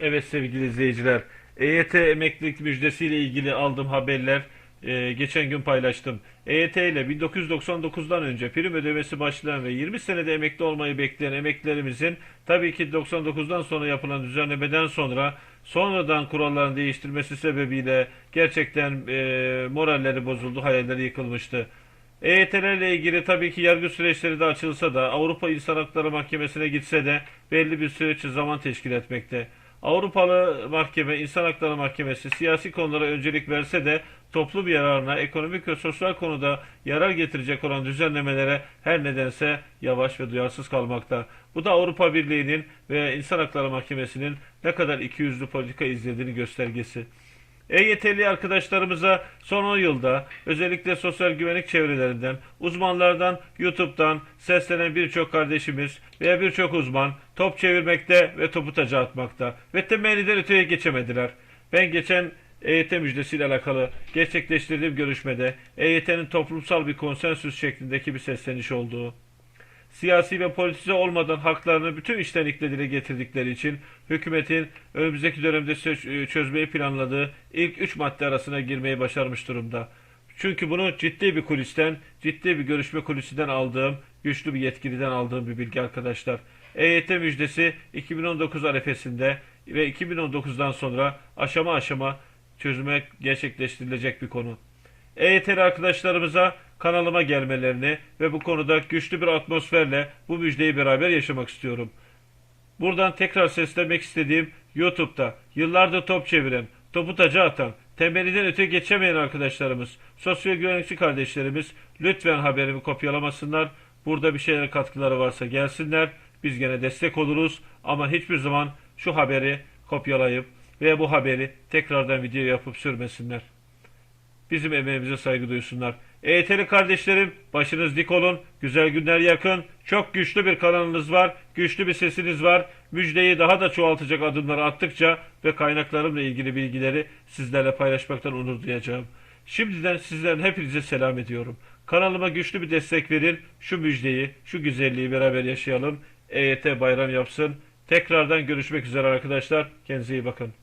Evet sevgili izleyiciler, EYT emeklilik müjdesiyle ilgili aldığım haberler e, geçen gün paylaştım. EYT ile 1999'dan önce prim ödemesi başlayan ve 20 senede emekli olmayı bekleyen emeklilerimizin tabii ki 99'dan sonra yapılan düzenlemeden sonra sonradan kuralların değiştirmesi sebebiyle gerçekten e, moralleri bozuldu, hayalleri yıkılmıştı. EYT'lerle ilgili tabii ki yargı süreçleri de açılsa da Avrupa İnsan Hakları Mahkemesi'ne gitse de belli bir süreç zaman teşkil etmekte. Avrupalı Mahkeme, İnsan Hakları Mahkemesi siyasi konulara öncelik verse de toplum yararına, ekonomik ve sosyal konuda yarar getirecek olan düzenlemelere her nedense yavaş ve duyarsız kalmakta. Bu da Avrupa Birliği'nin ve İnsan Hakları Mahkemesi'nin ne kadar ikiyüzlü politika izlediğini göstergesi. EYT'li arkadaşlarımıza son 10 yılda özellikle sosyal güvenlik çevrelerinden, uzmanlardan, YouTube'dan seslenen birçok kardeşimiz veya birçok uzman top çevirmekte ve topu taca atmakta ve temenniden öteye geçemediler. Ben geçen EYT müjdesiyle alakalı gerçekleştirdiğim görüşmede EYT'nin toplumsal bir konsensüs şeklindeki bir sesleniş olduğu, siyasi ve politize olmadan haklarını bütün içtenlikle dile getirdikleri için hükümetin önümüzdeki dönemde çö- çözmeyi planladığı ilk üç madde arasına girmeyi başarmış durumda. Çünkü bunu ciddi bir kulisten, ciddi bir görüşme kulisinden aldığım, güçlü bir yetkiliden aldığım bir bilgi arkadaşlar. EYT müjdesi 2019 arefesinde ve 2019'dan sonra aşama aşama çözüme gerçekleştirilecek bir konu. EYT'li arkadaşlarımıza kanalıma gelmelerini ve bu konuda güçlü bir atmosferle bu müjdeyi beraber yaşamak istiyorum. Buradan tekrar seslemek istediğim YouTube'da yıllardır top çeviren, topu taca atan, temeliden öte geçemeyen arkadaşlarımız, sosyal güvenlikçi kardeşlerimiz lütfen haberimi kopyalamasınlar. Burada bir şeyler katkıları varsa gelsinler. Biz gene destek oluruz ama hiçbir zaman şu haberi kopyalayıp veya bu haberi tekrardan video yapıp sürmesinler. Bizim emeğimize saygı duysunlar. EYT'li kardeşlerim başınız dik olun. Güzel günler yakın. Çok güçlü bir kanalınız var. Güçlü bir sesiniz var. Müjdeyi daha da çoğaltacak adımları attıkça ve kaynaklarımla ilgili bilgileri sizlerle paylaşmaktan onur duyacağım. Şimdiden sizlerin hepinize selam ediyorum. Kanalıma güçlü bir destek verin. Şu müjdeyi, şu güzelliği beraber yaşayalım. EYT bayram yapsın. Tekrardan görüşmek üzere arkadaşlar. Kendinize iyi bakın.